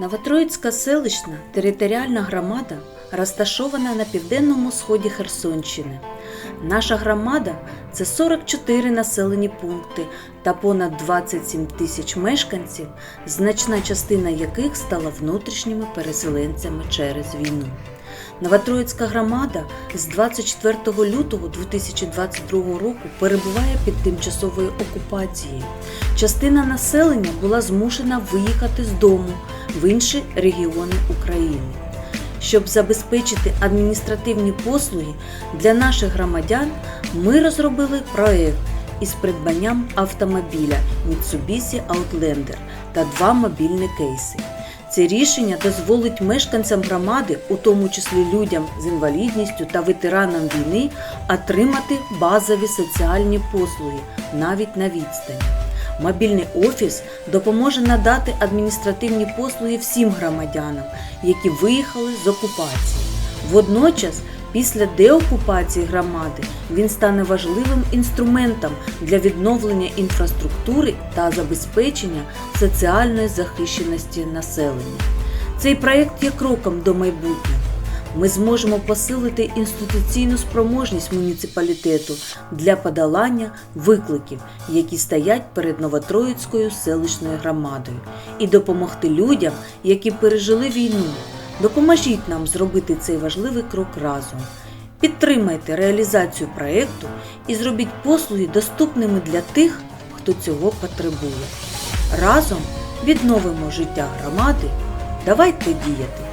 Новотроїцька селищна територіальна громада розташована на південному сході Херсонщини. Наша громада це 44 населені пункти та понад 27 тисяч мешканців, значна частина яких стала внутрішніми переселенцями через війну. Новотроїцька громада з 24 лютого 2022 року перебуває під тимчасовою окупацією. Частина населення була змушена виїхати з дому в інші регіони України. Щоб забезпечити адміністративні послуги для наших громадян, ми розробили проект із придбанням автомобіля Mitsubishi Outlander та два мобільні кейси. Це рішення дозволить мешканцям громади, у тому числі людям з інвалідністю та ветеранам війни, отримати базові соціальні послуги навіть на відстані. Мобільний офіс допоможе надати адміністративні послуги всім громадянам, які виїхали з окупації. Водночас, після деокупації громади, він стане важливим інструментом для відновлення інфраструктури та забезпечення соціальної захищеності населення. Цей проєкт є кроком до майбутнього. Ми зможемо посилити інституційну спроможність муніципалітету для подолання викликів, які стоять перед Новотроїцькою селищною громадою, і допомогти людям, які пережили війну. Допоможіть нам зробити цей важливий крок разом. Підтримайте реалізацію проєкту і зробіть послуги доступними для тих, хто цього потребує. Разом відновимо життя громади. Давайте діяти!